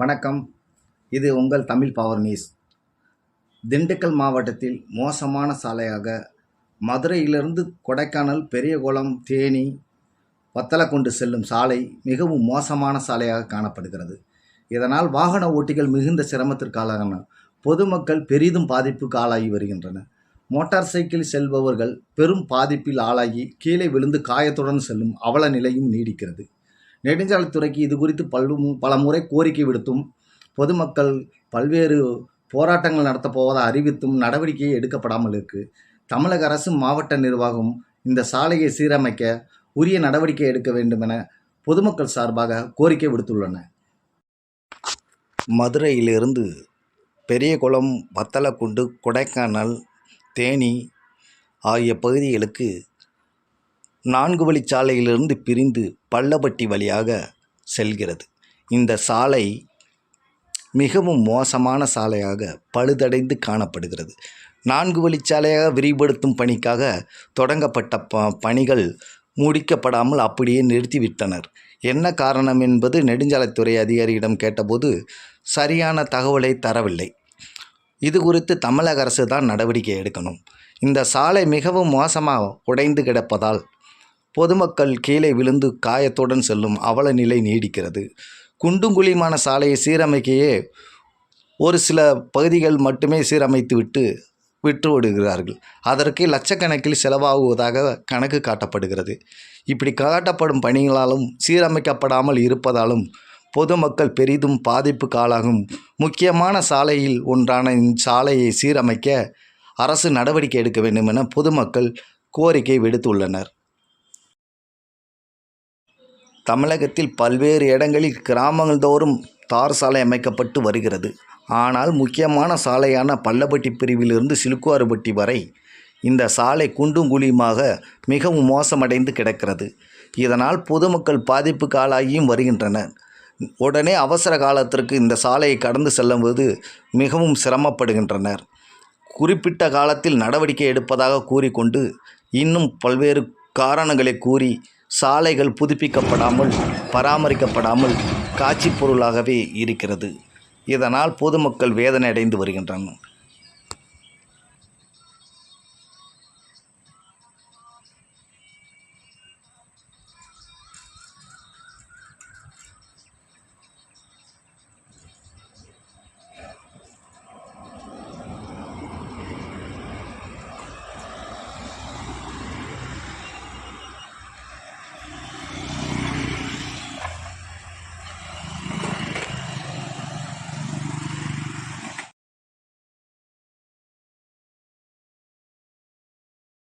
வணக்கம். இது உங்கள் தமிழ் பவர் நியூஸ் திண்டுக்கல் மாவட்டத்தில் மோசமான சாலையாக மதுரையிலிருந்து கொடைக்கானல் பெரியகுளம் தேனி வத்தலக்குண்டு செல்லும் சாலை மிகவும் மோசமான சாலையாக காணப்படுகிறது. இதனால் வாகன ஓட்டிகள் மிகுந்த சிரமத்திற்காளாகின பொதுமக்கள் பெரிதும் பாதிப்புக்கு ஆளாகி வருகின்றனர். மோட்டார் சைக்கிள் செல்பவர்கள் பெரும் பாதிப்பில் ஆளாகி கீழே விழுந்து காயத்துடன் செல்லும் அவல நிலையும் நீடிக்கிறது. நெடுஞ்சாலைத்துறைக்கு இது குறித்து பல் பல முறை கோரிக்கை விடுத்தும் பொதுமக்கள் பல்வேறு போராட்டங்கள் நடத்தப் போவதை அறிவித்தும் நடவடிக்கை எடுக்கப்படாமல் இருக்கு. தமிழக அரசு மாவட்ட நிர்வாகம் இந்த சாலையை சீரமைக்க உரிய நடவடிக்கை எடுக்க வேண்டும் என பொதுமக்கள் சார்பாக கோரிக்கை விடுத்துள்ளன. மதுரையிலிருந்து பெரியகுளம் வத்தலக்குண்டு கொடைக்கானல் தேனி ஆகிய பகுதிகளுக்கு நான்கு வழிச்சாலையிலிருந்து பிரிந்து பள்ளப்பட்டி வழியாக செல்கிறது. இந்த சாலை மிகவும் மோசமான சாலையாக பழுதடைந்து காணப்படுகிறது. நான்கு வழிச்சாலையாக விரிவுபடுத்தும் பணிக்காக தொடங்கப்பட்ட ப பணிகள் முடிக்கப்படாமல் அப்படியே நிறுத்திவிட்டனர். என்ன காரணம் என்பது நெடுஞ்சாலைத்துறை அதிகாரியிடம் கேட்டபோது சரியான தகவலை தரவில்லை. இது குறித்து தமிழக அரசு தான் நடவடிக்கை எடுக்கணும். இந்த சாலை மிகவும் மோசமாக உடைந்து கிடப்பதால் பொதுமக்கள் கீழே விழுந்து காயத்துடன் செல்லும் அவல நிலை நீடிக்கிறது. குண்டும் குழியுமான சாலையை சீரமைக்கையே ஒரு சில பகுதிகள் மட்டுமே சீரமைத்து விட்டு விற்று விடுகிறார்கள். அதற்கு லட்சக்கணக்கில் செலவாகுவதாக கணக்கு காட்டப்படுகிறது. இப்படி காட்டப்படும் பணிகளாலும் சீரமைக்கப்படாமல் இருப்பதாலும் பொதுமக்கள் பெரிதும் பாதிப்புக்கு ஆளாகும். முக்கியமான சாலையில் ஒன்றான இச்சாலையை சீரமைக்க அரசு நடவடிக்கை எடுக்க வேண்டும் என பொதுமக்கள் கோரிக்கை விடுத்துள்ளனர். தமிழகத்தில் பல்வேறு இடங்களில் கிராமங்கள் தோறும் தார் சாலை அமைக்கப்பட்டு வருகிறது. ஆனால் முக்கியமான சாலையான பள்ளப்பட்டி பிரிவிலிருந்து சிலுக்குவாறுபட்டி வரை இந்த சாலை குண்டும் குழியுமாக மிகவும் மோசமடைந்து கிடக்கிறது. இதனால் பொதுமக்கள் பாதிப்புக்கு ஆளாகியும் வருகின்றனர். உடனே அவசர காலத்திற்கு இந்த சாலையை கடந்து செல்லும்போது மிகவும் சிரமப்படுகின்றனர். குறிப்பிட்ட காலத்தில் நடவடிக்கை எடுப்பதாக கூறிக்கொண்டு இன்னும் பல்வேறு காரணங்களை கூறி சாலைகள் புதுப்பிக்கப்படாமல் பராமரிக்கப்படாமல் காட்சி பொருளாகவே இருக்கிறது. இதனால் பொதுமக்கள் வேதனை அடைந்து வருகின்றனர்.